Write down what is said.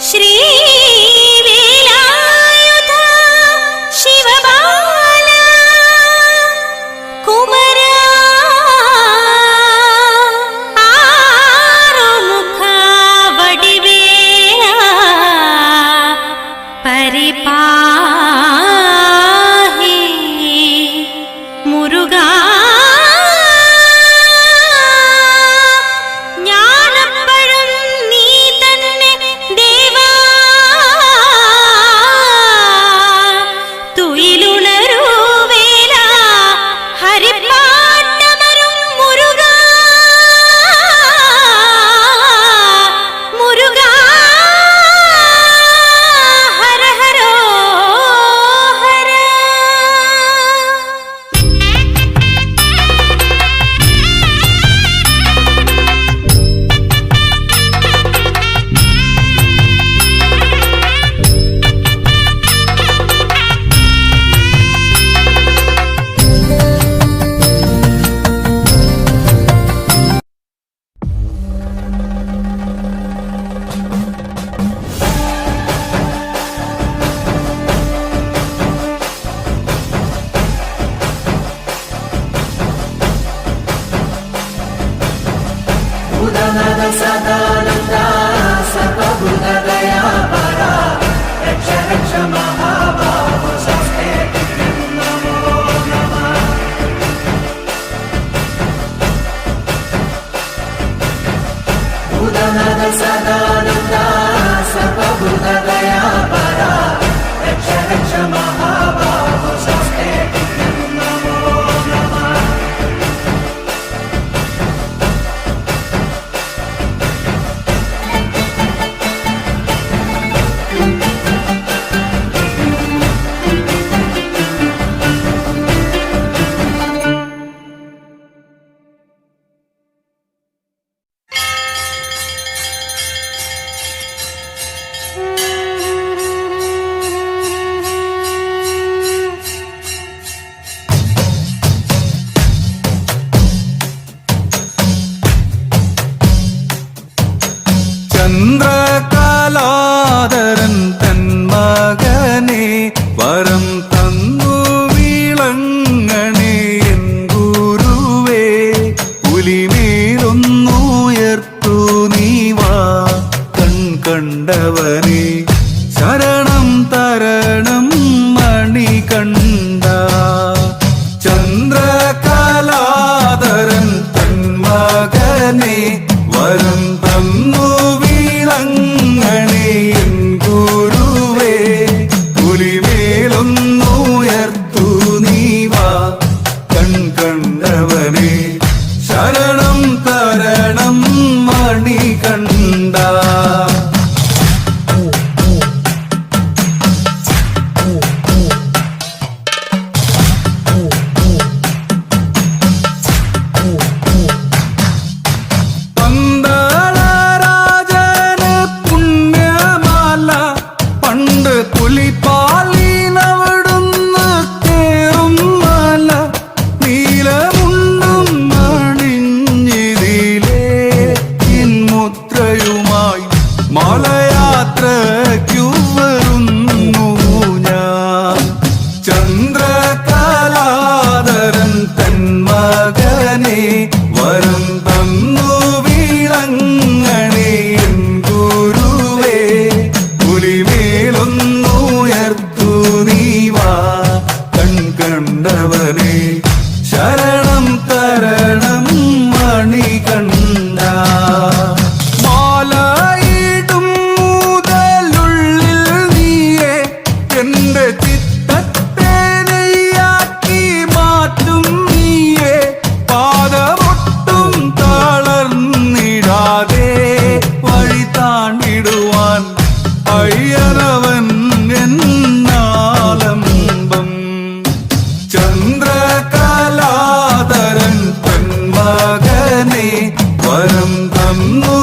Shri sadar சந்திர காலாதரன் தன் மகனே வரம் தந்து விളങ്ങണേ എൻ ഗുരുവേ പുലിമേലൊന്നുയർത്തു നീവാ കൺ കണ്ടവനെ ശരണം തരണം മണി കണ്ട ചന്ദ്രകലാതരൻ തൻ മകനെ വരം തന്നു മാളയാത്രയ്ക്കുവരുന്നു ഞാൻ. ചന്ദ്രകലാതരൻ തന്മകനെ വരം വരം തന്നു